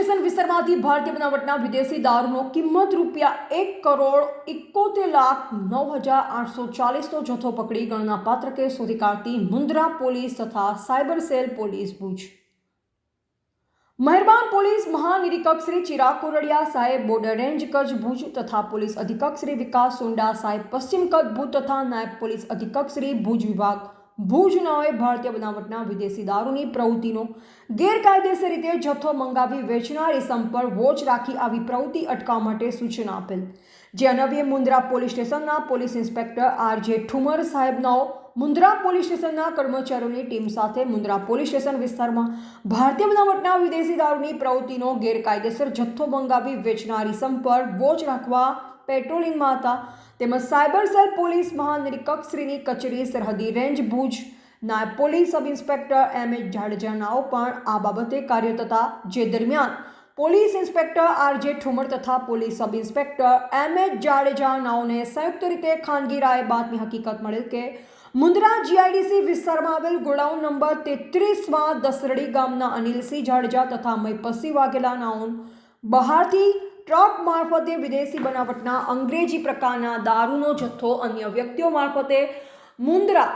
વિસ્તારમાંથી ભારતીય બનાવટના વિદેશી દારૂનો કિંમત રૂપિયા એક કરોડ એકોતેર લાખ નવ હજાર આઠસો ચાલીસનો જથ્થો પકડી ગણનાપાત્ર કેસ શોધી કાઢતી મુન્દ્રા પોલીસ તથા સાયબર સેલ પોલીસ ભુજ. મહેરબાન પોલીસ મહાનિરીક્ષક શ્રી ચિરાગ કોરડિયા સાહેબ બોર્ડર રેન્જ કચ્છ ભુજ તથા પોલીસ અધિક્ષક શ્રી વિકાસ સોંડા સાહેબ પશ્ચિમ કચ્છ ભુજ તથા નાયબ પોલીસ અધિક્ષક શ્રી ભુજ વિભાગ ભુજ નાઓએ ભારતીય બનાવટના વિદેશી દારૂની પ્રવૃત્તિનો ગેરકાયદેસર રીતે જથ્થો મંગાવી વેચનાર ઇસમ પર વોચ રાખી આવી પ્રવૃત્તિ અટકાવવા માટે સૂચના આપેલ. જે અનવ્ય મુન્દ્રા પોલીસ સ્ટેશનના police inspector R J Thumar સાહેબનાઓ Mundra police સ્ટેશનના કર્મચારીઓની ટીમ સાથે મુન્દ્રા પોલીસ સ્ટેશન વિસ્તારમાં ભારતીય બનાવટના વિદેશી દારૂની પ્રવૃત્તિનો ગેરકાયદેસર જથ્થો મંગાવી વેચનાર ઇસમ પર વોચ રાખવા પેટ્રોલિંગમાં હતા. તેમજ સાયબર સેલ પોલીસ મહાનિરીક્ષકશ્રીની કચેરી સરહદી રેન્જ ભુજ નાયબ police sub inspector M. H. જાડેજાનાઓ પણ આ બાબતે કાર્યરત હતા જે દરમિયાન police inspector R. J. Thumar તથા police sub inspector M. H. Jadeja નાઓને સંયુક્ત રીતે ખાનગી રાય બાતની હકીકત મળેલ કે મુન્દ્રા જીઆઈડીસી વિસ્તારમાં આવેલ ગોડાઉન નંબર તેત્રીસમાં દસરડી ગામના અનિલસિંહ જાડેજા તથા મૈપસી વાઘેલા નાઓન બહારથી ટ્રક મારફતે વિદેશી બનાવટના અંગ્રેજી પ્રકારના દારૂનો જથ્થો અન્ય વ્યક્તિઓ મારફતે મુંદ્રા.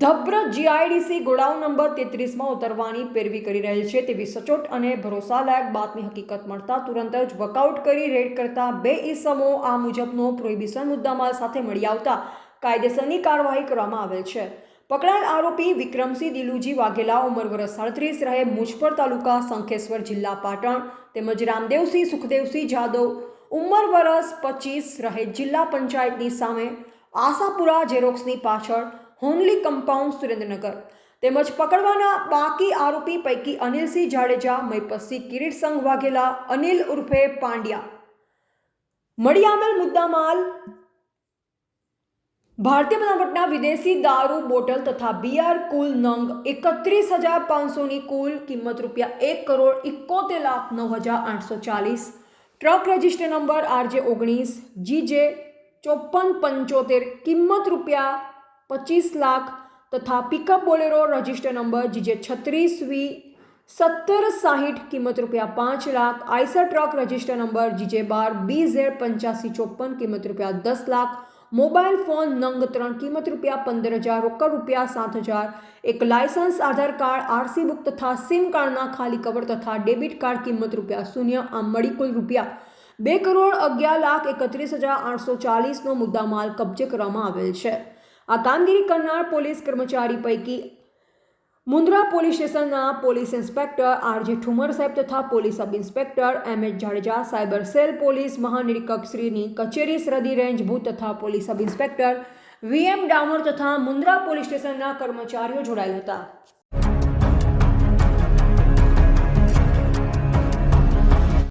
ધબ્ર જીઆઈડીસી ગોડાઉન નંબર તેત્રીસમાં ઉતરવાની પેરવી કરી રહેલ છે તેવી સચોટ અને ભરોસાલાયક બાતની હકીકત મળતા તુરંત જ વકઆઉટ કરી રેડ કરતા બે ઈસમો આ મુજબનો પ્રોહિબિશન મુદ્દામાલ સાથે મળી આવતા કાયદેસરની કાર્યવાહી કરવામાં આવેલ છે. પકડાયેલ આરોપી વિક્રમસિંહ દિલુજી વાઘેલા ઉંમર વર્ષ સાડત્રીસ રહે મુજપર તાલુકા શંખેશ્વર જિલ્લા પાટણ તેમજ રામદેવસિંહ સુખદેવસિંહ જાદવ ઉંમર વર્ષ પચીસ રહે જિલ્લા પંચાયતની સામે આશાપુરા ઝેરોક્સની પાછળ હોનલી કમ્પાઉન્ડ સુરેન્દ્રનગર તેમજ પકડવાના બાકી આરોપી પૈકી અનિલસિંહ જાડેજા મયપતસિંહ કિરીટ સંઘ વાઘેલા, અનિલ ઉર્ફે પાંડ્યા. મળી આવેલ મુદ્દામાલ ભારતીય બનાવટના વિદેશી દારૂ બોટલ તથા બીઆર કુલ નંગ એકત્રીસ હજાર પાંચસોની કુલ કિંમત રૂપિયા એક કરોડ ઇકોતેર લાખ નવ હજાર આઠસો ચાલીસ. ટ્રક રજિસ્ટર નંબર આરજે ઓગણીસ, જીજે ચોપન પંચોતેર, કિંમત રૂપિયા પચીસ લાખ તથા pickup Bolero register number GJ છત્રીસ વી સત્તર સાહીઠ, કિંમત રૂપિયા પાંચ lakh, Eicher truck register number GJ બાર બી ઝેડ પંચ્યાસી, ચોપન, કિંમત રૂપિયા દસ લાખ મોબાઈલ ફોન નંગ ત્રણ કિંમત રૂપિયા પંદર હજાર, રોકડ રૂપિયા સાત હજાર, એક licence, Aadhaar card, RC book તથા સિમ કાર્ડના ખાલી કવર તથા ડેબિટ કાર્ડ કિંમત રૂપિયા શૂન્ય આમ મળી કુલ રૂપિયા બે કરોડ અગિયાર લાખ એકત્રીસ હજાર આઠસો ચાલીસનો મુદ્દામાલ કબજે કરવામાં આવેલ છે. આ કામગીરી કરનાર પોલીસ કર્મચારી પૈકી મુન્દ્રા પોલીસ સ્ટેશનના police inspector R J Thumar સાહેબ તથા police sub inspector M H Jadeja, cyber cell police મહાનિરીક્ષક શ્રીની કચેરી સરહદી રેન્જ ભૂત તથા police sub inspector VM Damor તથા મુન્દ્રા પોલીસ સ્ટેશનના કર્મચારીઓ જોડાયેલા હતા.